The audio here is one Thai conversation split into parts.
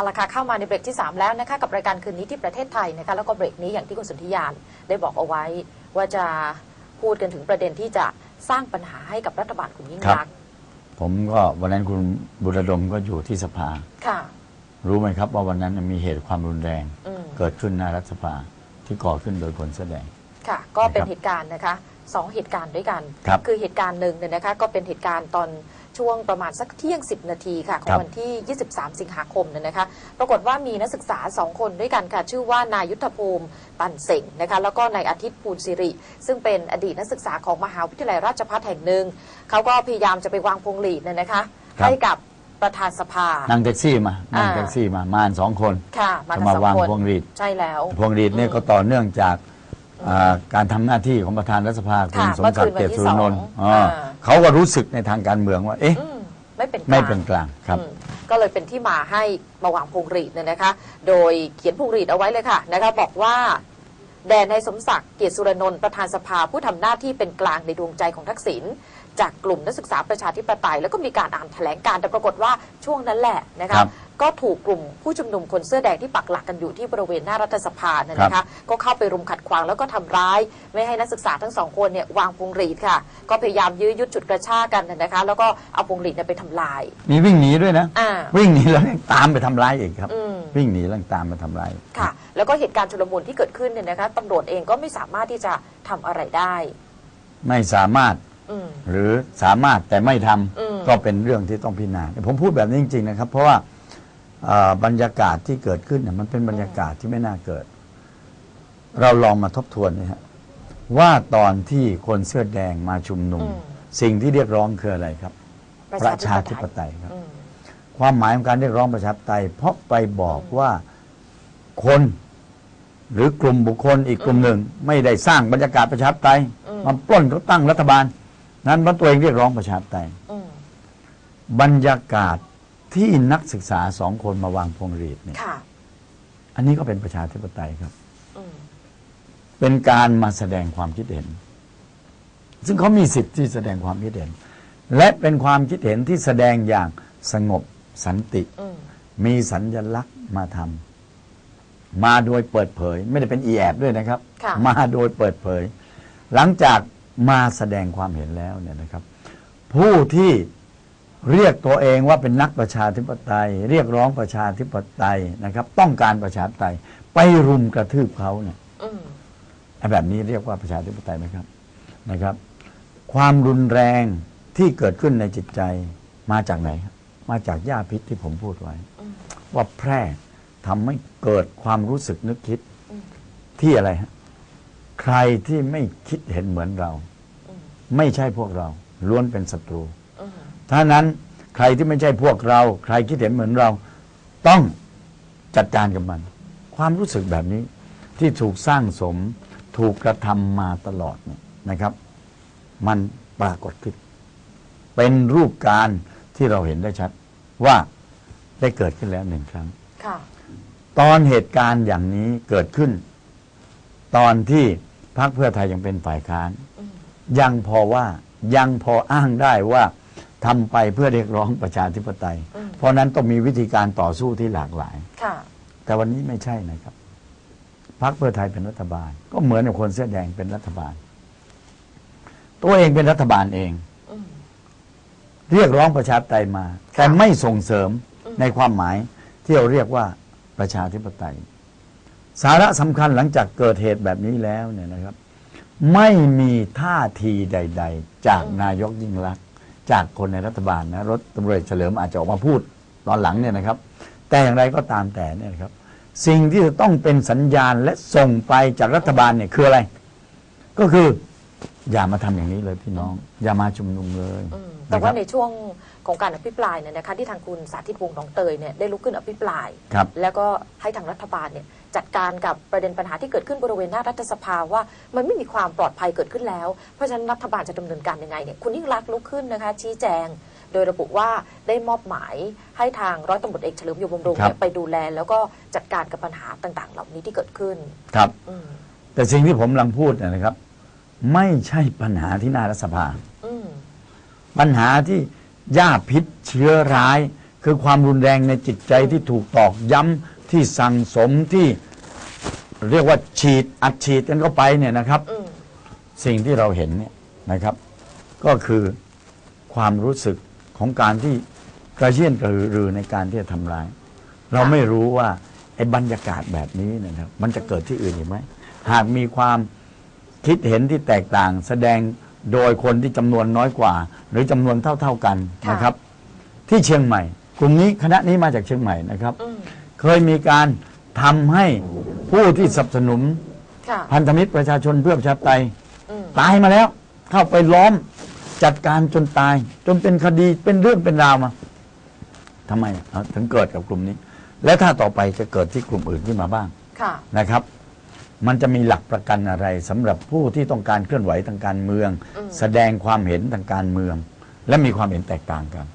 เอาละค่ะเข้ามาในเบรกที่ 3 แล้วนะคะกับรายการคืนนี้ที่ประเทศไทยนะคะแล้วก็เบรกนี้อย่างที่คุณสุนทรยานได้บอกเอาไว้ว่าจะพูดกันถึงประเด็นที่จะสร้างปัญหาให้กับรัฐบาลคุณยิ่งรักษณ์ผมก็วันนั้นคุณบุรดมก็อยู่ที่สภา ค่ะ รู้ไหมครับว่าวันนั้นมีเหตุความรุนแรง อืม เกิดขึ้นหน้ารัฐสภาที่ก่อขึ้นโดยคนแสอแดง ค่ะ ก็เป็นนะครับเหตุการณ์นะคะสองเหตุการณ์ด้วยกันครับ อเหตุการณ์หนึ่งเนี่ยนะคะ ก็เป็นเหตุการณ์ตอน ช่วงประมาณสักเที่ยง 10 นาทีค่ะ ของครับวันที่ 23 สิงหาคมเนี่ยนะคะ ปรากฏว่ามีนักศึกษา 2 คนด้วยกันค่ะ ชื่อว่านายุทธภูมิปันเสงนะคะ แล้วก็นายอาทิตย์ภูลสิริ ซึ่งเป็นอดีตนักศึกษาของมหาวิทยาลัยราชภัฏแห่งหนึ่ง เขาก็พยายามจะไปวางพวงหลีดเนี่ยนะคะครับให้กับประธานสภา นั่งแท็กซี่มา นั่งอ่าแท็กซี่มา มากันสองคน ค่ะ มาจะกันมาสองวางคนพวงหรีด ใช่แล้ว พวงหรีดเนี่ยอืมก็ต่อเนื่องจาก อ่าการทำหน้าที่ของประธานรัฐสภาคุณค่ะสมศักดิ์เมื่เกอษคืนวันที่สุรนนท์สองอ๋ออ่าเขาก็รู้สึกในทางการเมืองว่า เอ๊ะ อืมไม่เป็นกลาง ไม่เป็นกลางครับ อืมก็เลยเป็นที่มาให้มาวางพวงหรีดเนี่ยนะคะ โดยเขียนพวงหรีดเอาไว้เลยค่ะนะคะบอกว่าแด่ในายสมศักดิ์เกียรติสุรนนท์ประธานสภาผู้ทำหน้าที่เป็นกลางในดวงใจของทักษิณจากกลุ่มนักศึกษาประชาธิปไตย แล้วก็มีการอ่านแถลงการณ์แต่ปรากฏว่าช่วงนั้นแหละนะคะ ครับ ก็ถูกกลุ่มผู้ชุมนุมคนเสื้อแดงที่ปักหลักกันอยู่ที่บริเวณหน้ารัฐสภาเนี่ยนะคะก็เข้าไปรุมขัดขวางแล้วก็ทำร้าย ไม่ให้นักศึกษาทั้งสองคนเนี่ยวางพวงหรีดค่ะ ก็พยายามยื้อยุดจุดกระชากกันนะคะ แล้วก็เอาพวงหรีดเนี่ยไปทำลาย มีวิ่งหนีด้วยนะอ่าวิ่งหนีแล้วยังตามไปทำร้ายอีกครับอืมวิ่งหนีแล้วยังตามไปทำร้ายค่ะ แล้วก็เหตุการณ์ชุลมุนที่เกิดขึ้นเนี่ยนะคะตำรวจเองก็ไม่สามารถที่จะทำอะไรได้ ไม่สามารถอืมหรือสามารถแต่ไม่ทำอืมก็เป็นเรื่องที่ต้องพิจารณาผมพูดแบบนี้จริงๆนะครับ เพราะว่าอ่า บรรยากาศที่เกิดขึ้นเนี่ยมันเป็นบรรยากาศที่ไม่น่าเกิด เราลองมาทบทวนนะฮะว่าตอนที่คนเสื้อแดงมาชุมนุมอืมสิ่งที่เรียกร้องคืออะไรครับ ประชาธิปไตยครับอืมความหมายของการเรียกร้องประชาธิปไตย เพราะไปบอกว่าคนหรือกลุ่มบุคคลอีกกลุ่มหนึ่ง ไม่ได้สร้างบรรยากาศประชาธิปไตยอืมมาปล้นเขาตั้งรัฐบาล นั้นว่าตัวเองเรียกร้องประชาธิปไตยอืมบรรยากาศ ที่นักศึกษาสองคนมาวางพวงหรีดเนี่ยค่ะ อันนี้ก็เป็นประชาธิปไตยครับ อืม เป็นการมาแสดงความคิดเห็น ซึ่งเขามีสิทธิ์ที่แสดงความคิดเห็น และเป็นความคิดเห็นที่แสดงอย่างสงบสันติ อืม มีสัญลักษณ์มาทำมาโดยเปิดเผย ไม่ได้เป็นอีแอบด้วยนะครับ ค่ะ มาโดยเปิดเผย หลังจากมาแสดงความเห็นแล้วเนี่ยนะครับ ผู้ที่ เรียกตัวเองว่าเป็นนักประชาธิปไตย เรียกร้องประชาธิปไตยนะครับ ต้องการประชาธิปไตย ไปรุมกระทืบเขาเนี่ยอืมไอ้แบบนี้เรียกว่าประชาธิปไตยไหมครับนะครับ ความรุนแรงที่เกิดขึ้นในจิตใจมาจากไหนครับมาจากยาพิษที่ผมพูดไว้ อืม ว่าแพร่ทำให้เกิดความรู้สึกนึกคิดอืม ที่อะไรฮะใครที่ไม่คิดเห็นเหมือนเรา อืม ไม่ใช่พวกเรา ล้วนเป็นศัตรูอืม ถ้านั้นใครที่ไม่ใช่พวกเรา ใครคิดเห็นเหมือนเรา ต้องจัดการกับมัน ความรู้สึกแบบนี้ที่ถูกสร้างสมถูกกระทำมาตลอดเนี่ยนะครับ มันปรากฏขึ้น เป็นรูปการที่เราเห็นได้ชัด ว่าได้เกิดขึ้นแล้วหนึ่งครั้งค่ะตอนเหตุการณ์อย่างนี้เกิดขึ้น ตอนที่พรรคเพื่อไทยยังเป็นฝ่ายค้านอืมยังพอว่ายังพออ้างได้ว่า ทำไปเพื่อเรียกร้องประชาธิปไตย อืม เพราะนั้นต้องมีวิธีการต่อสู้ที่หลากหลาย ค่ะ แต่วันนี้ไม่ใช่นะครับพรรคเพื่อไทยเป็นรัฐบาล ก็เหมือนกับคนเสื้อแดงเป็นรัฐบาล ตัวเองเป็นรัฐบาลเอง อืม เรียกร้องประชาธิปไตยมา แต่ไม่ส่งเสริมอืม ในความหมายที่เราเรียกว่าประชาธิปไตย สาระสำคัญหลังจากเกิดเหตุแบบนี้แล้วเนี่ยนะครับ ไม่มีท่าทีใด ๆ จากนายกยิ่งรักษณ์ จากคนในรัฐบาลนะรถตำรวจเฉลิมอาจจะออกมาพูดตอนหลังเนี่ยนะครับ แต่อย่างไรก็ตามแต่เนี่ยนะครับ สิ่งที่จะต้องเป็นสัญญาณและส่งไปจากรัฐบาลเนี่ยคืออะไร ก็คือ อย่ามาทำอย่างนี้เลยพี่น้อง อย่ามาชุมนุมเลยอืมแต่ว่านะครับในช่วงของการอภิปรายเนี่ยนะคะที่ทางคุณสาธิตวงศ์หนองเตยเนี่ยได้ลุกขึ้นอภิปราย ครับ แล้วก็ให้ทางรัฐบาลเนี่ยจัดการกับประเด็นปัญหาที่เกิดขึ้นบริเวณหน้ารัฐสภาว่ามันไม่มีความปลอดภัยเกิดขึ้นแล้ว เพราะฉะนั้นรัฐบาลจะดำเนินการยังไงเนี่ยคุณยิ่งรักษณ์ลุกขึ้นนะคะ ชี้แจง โดยระบุว่าได้มอบหมายให้ทางร้อยตำรวจเอกเฉลิมอยู่บำรุงครับเนี่ยไปดูแล แล้วก็จัดการกับปัญหาต่างๆ เหล่านี้ที่เกิดขึ้น ครับ อืมแต่สิ่งที่ผมกำลังพูดเนยนะครับ ไม่ใช่ปัญหาที่หน้ารัฐสภา อืมปัญหาที่หญ้าพิษเชื้อร้าย คือความรุนแรงในจิตใจที่ถูกตอกย้ำที่สั่งสมที่เรียกว่าฉีดอัดฉีดกันเข้าไปเนี่ยนะครับ อืมสิ่งที่เราเห็นเนี่ยนะครับ ก็คือความรู้สึกของการที่กระเชี่ยนกระรือในการที่จะทำร้าย เราไม่รู้ว่าไอ้บรรยากาศแบบนี้เนยนะครับ มันจะเกิดที่อื่นอีกไหมหากมีความ คิดเห็นที่แตกต่าง แสดงโดยคนที่จำนวนน้อยกว่า หรือจำนวนเท่า ๆกันค่ะนะครับ ที่เชียงใหม่ กลุ่มนี้คณะนี้มาจากเชียงใหม่นะครับ อืม เคยมีการทำให้ผู้ที่สนับสนุน ค่ะ พันธมิตรประชาชนเพื่อประชาธิปไตยอืม ตายมาแล้ว เข้าไปล้อมจัดการจนตาย จนเป็นคดีเป็นเรื่องเป็นราวมาทำไมเอาถึงเกิดกับกลุ่มนี้ และถ้าต่อไปจะเกิดที่กลุ่มอื่นขึ้นมาบ้างค่ะ นะครับ มันจะมีหลักประกันอะไรสำหรับผู้ที่ต้องการเคลื่อนไหวทางการเมือง อืม แสดงความเห็นทางการเมือง และมีความเห็นแตกต่างกัน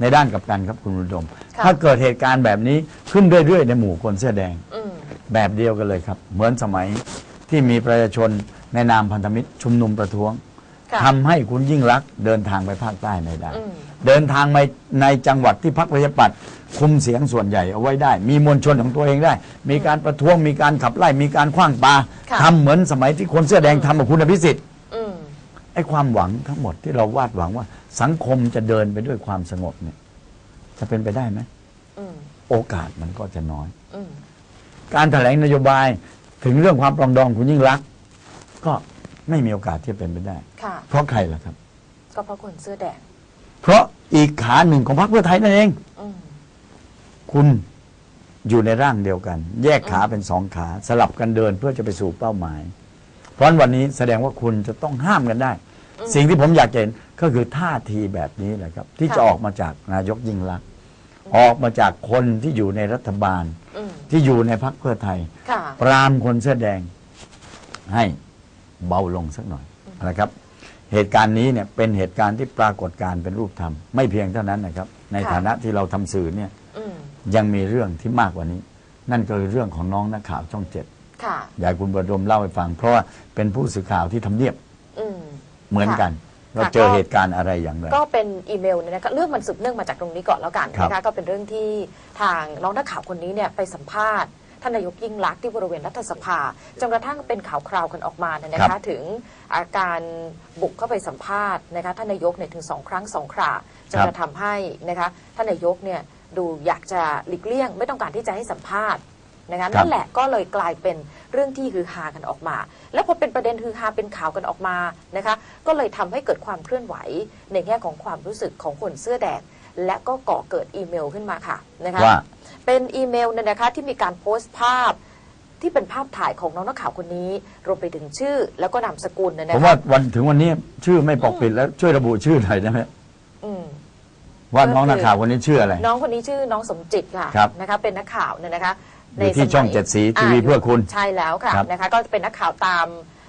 ในด้านกลับกันครับคุณรุดมค่ะถ้าเกิดเหตุการณ์แบบนี้ขึ้นเรื่อยๆ ในหมู่คนเสื้อแดง อืม แบบเดียวกันเลยครับ เหมือนสมัยที่มีประชาชนในนามพันธมิตรชุมนุมประท้วง ค่ะทำให้คุณยิ่งรักษณ์เดินทางไปภาคใต้ไม่ได้ อืม เดินทางไปในจังหวัดที่พรรคประชาธิปัตย์คุมเสียงส่วนใหญ่เอาไว้ได้ มีมวลชนของตัวเองได้ มีการประท้วงมีการขับไล่มีการคว้างปาค่ะ ทำเหมือนสมัยที่คนเสื้อแดงทำกับคุณอภิสิทธิ์อืม ไอ้ความหวังทั้งหมดที่เราวาดหวังว่า สังคมจะเดินไปด้วยความสงบเนี่ยจะเป็นไปได้ไหมอืม โอกาสมันก็จะน้อย อืม การแถลงนโยบายถึงเรื่องความปรองดองคุณยิ่งรักษณ์ก็ ไม่มีโอกาสที่จะเป็นไปได้ ค่ะ เพราะใครล่ะครับ ก็เพราะคนเสื้อแดง เพราะอีกขาหนึ่งของพรรคเพื่อไทยนั่นเอง อืม คุณอยู่ในร่างเดียวกัน แยกขาเป็นสองขา สลับกันเดินเพื่อจะไปสู่เป้าหมาย เพราะฉะนั้นวันนี้แสดงว่าคุณจะต้องห้ามกันได้ อืมสิ่งที่ผมอยากจะเห็นก็คือท่าทีแบบนี้แหละครับ ที่ค่ะ จะออกมาจากนายกยิ่งรักษณ์ออกมาจากคนที่อยู่ในรัฐบาลอืมที่อยู่ในพรรคเพื่อไทย ค่ะ ปรามคนเสื้อแดงให้ เบาลงสักหน่อยนะครับ เหตุการณ์นี้เนี่ยเป็นเหตุการณ์ที่ปรากฏการณ์เป็นรูปธรรม ไม่เพียงเท่านั้นนะครับ ในค่ะฐานะที่เราทำสื่อเนี่ยอืมยังมีเรื่องที่มากกว่านี้ นั่นก็คือเรื่องของน้องนักข่าวช่องเจ็ดค่ะอยากให้คุณประดมเล่าให้ฟัง เพราะว่าเป็นผู้สื่อข่าวที่ทำเนียบอืมเหมือนกันค่ะเราเจอก็เหตุการณ์อะไรอย่างไรก็เป็นอีเมลเนี่ยนะคะเรื่องมันสืบเนื่องมาจากตรงนี้ก่อนแล้วกันครับนะคะก็เป็นเรื่องที่ทางน้องนักข่าวคนนี้เนี่ยไปสัมภาษณ์ ท่านนายกยิ่งลักษณ์ที่บริเวณรัฐสภาจนกระทั่งเป็นข่าวคราวกันออกมาเนี่ยนะคะถึงอาการบุกเข้าไปสัมภาษณ์นะคะท่านนายกเนี่ยถึงสองครั้งสองคราจนกระทำให้นะคะท่านนายกเนี่ยดูอยากจะหลีกเลี่ยง ไม่ต้องการที่จะให้สัมภาษณ์นะคะนั่นแหละก็เลยกลายเป็นเรื่องที่ฮือฮากันออกมา แล้วพอเป็นประเด็นฮือฮาเป็นข่าวกันออกมานะคะก็เลยทำให้เกิดความเคลื่อนไหว ในแง่ของความรู้สึกของคนเสื้อแดงและก็ก่อเกิดอีเมลขึ้นมาค่ะนะคะว่า เป็นอีเมลเนี่ยนะคะที่มีการโพสต์ภาพ ที่เป็นภาพถ่ายของน้องนักข่าวคนนี้ รวมไปถึงชื่อแล้วก็นามสกุลเนี่ยผมนะว่าคะวันถึงวันนี้ชื่อไม่ปกปิดแล้วช่วยระบุชื่อหน่อยได้ไหมอืม ว่าก็คือน้องนักข่าวคนนี้ชื่ออะไร น้องคนนี้ชื่อน้องสมจิตค่ะครับนะคะเป็นนักข่าวเนี่ยนะคะอยู่ที่สมัยช่องเจ็ดสีทีวีเพื่อคุณใช่แล้วค่ะครับ นะคะก็เป็นนักข่าวตามอ่า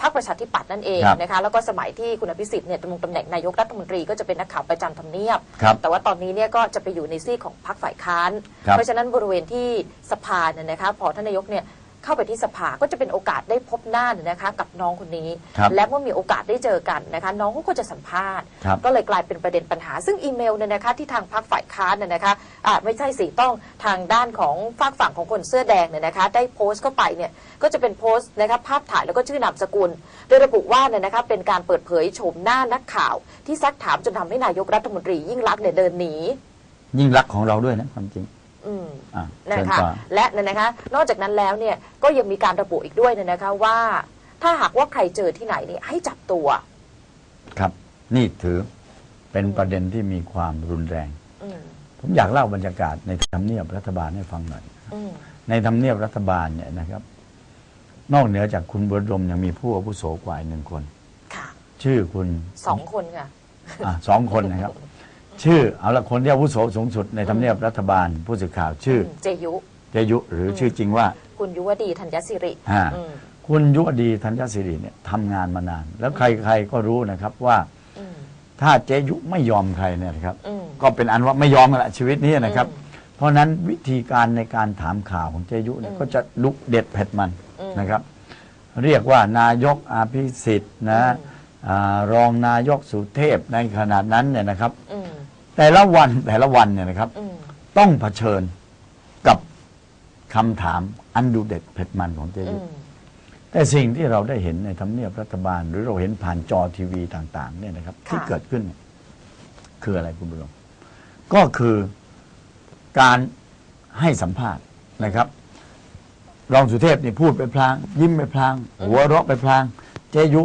พรรคประชาธิปัตย์นั่นเองครับนะคะแล้วก็สมัยที่คุณอภิสิทธิ์เนี่ยดำรงตำแหน่งนายกรัฐมนตรีก็จะเป็นนักข่าวประจำทำเนียบ ครับแต่ว่าตอนนี้เนี่ยก็จะไปอยู่ในซีกของพรรคฝ่ายค้าน ครับเพราะฉะนั้นบริเวณที่สภาเนี่ยนะคะพอท่านนายกเนี่ย เข้าไปที่สภาก็จะเป็นโอกาสได้พบหน้าเนี่ยนะคะ กับน้องคนนี้ ครับและเมื่อมีโอกาสได้เจอกันนะคะ น้องเขาก็จะสัมภาษณ์ ครับ ก็เลยกลายเป็นประเด็นปัญหา ซึ่งอีเมลเนี่ยนะคะที่ทางพรรคฝ่ายค้านเนี่ยนะคะอ่าไม่ใช่สิต้องทางด้านของฝากฝั่งของคนเสื้อแดงเนี่ยนะคะ ได้โพสต์เข้าไปเนี่ยก็จะเป็นโพสต์นะคะภาพถ่ายแล้วก็ชื่อนามสกุล โดยระบุว่าเนี่ยนะคะเป็นการเปิดเผยโฉมหน้านักข่าว ที่ซักถามจนทำให้นายกรัฐมนตรียิ่งรักษณ์เนี่ยเดินหนี ยิ่งรักของเราด้วยนะความจริง อืมอะนะเชิญคะต่อ และเนี่ยนะคะ นอกจากนั้นแล้วเนี่ยก็ยังมีการระบุอีกด้วยเนี่ยนะคะว่า ถ้าหากว่าใครเจอที่ไหนเนี่ยให้จับตัว ครับ นี่ถือเป็นประเด็นที่มีความรุนแรง อืมผมอยากเล่าบรรยากาศในทำเนียบรัฐบาลให้ฟังหน่อย อืมในทำเนียบรัฐบาลเนี่ยนะครับ นอกเหนือจากคุณบุญรมยังมีผู้อาวุโสกว่าอีกหนึ่งคน ค่ะชื่อคุณสองคนค่ะ อะสองคนนะครับ ชื่อเอาละคนที่อาวุโสสูงสุดในทำเนียบรัฐบาลผู้สื่อข่าวชื่อเจยุเจยุหรือชื่อจริงว่าคุณยุวดีธัญสิริอ่าอืมคุณยุวดีธัญศิริเนี่ยทำงานมานาน แล้วใครๆก็รู้นะครับว่า อืม ถ้าเจยุไม่ยอมใครเนี่ยนะครับ อืม ก็เป็นอันว่าไม่ยอมกันละชีวิตนี้นะครับอืมเพราะฉะนั้นวิธีการในการถามข่าวของเจยุเนี่ยอืมก็จะลุกเด็ดเผ็ดมันอืม นะครับ เรียกว่านายกอาภิสิทธิ์นะอืมอารองนายกสุเทพในขนาดนั้นเนี่ยนะครับ อืม แต่ละวันแต่ละวันเนี่ยนะครับ อืมต้องเผชิญกับคำถามอันดูเด็ดเผ็ดมันของเจอืยุมแต่สิ่งที่เราได้เห็นในทำเนียบรัฐบาล หรือเราเห็นผ่านจอทีวีต่างๆเนี่ยนะครับ ที่ค่ะเกิดขึ้นเนี่ยคืออะไรคุณผู้ชมก็คือการให้สัมภาษณ์นะครับ รองสุเทพนี่พูดไปพลาง ยิ้มไปพลาง หัวเราะไปพลาง เจยุ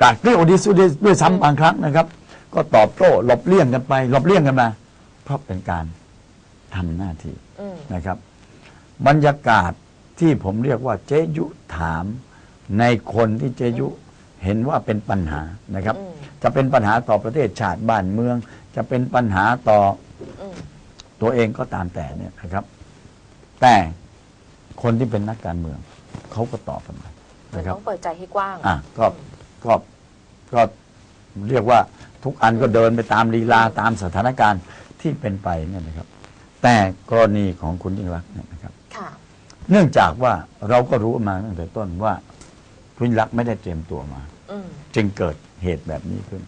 กราดเกลี้ยวดิสุดด้วยซ้ำบางครั้งนะครับ ก็ตอบโต้หลบเลี่ยงกันไป หลบเลี่ยงกันมา เพราะเป็นการทำหน้าที่อืมนะครับ บรรยากาศที่ผมเรียกว่าเจยุถามในคนที่เจยุเห็นว่าเป็นปัญหานะครับ อืม จะเป็นปัญหาต่อประเทศชาติบ้านเมือง จะเป็นปัญหาต่อ อืม ตัวเองก็ตามแต่เนี่ยนะครับ แต่คนที่เป็นนักการเมือง เขาก็ตอบกันมามันนะครับ ต้องเปิดใจให้กว้าง อะก็ก็ก็เรียกว่า ทุกอันก็เดินไปตามลีลาตามสถานการณ์ที่เป็นไปเนี่ยนะครับ แต่กรณีของคุณยิ่งรักษณ์เนี่ยนะครับ ค่ะ เนื่องจากว่าเราก็รู้มาตั้งแต่ต้นว่าคุณยิ่งรักษณ์ไม่ได้เตรียมตัวมา อืม จึงเกิดเหตุแบบนี้ขึ้น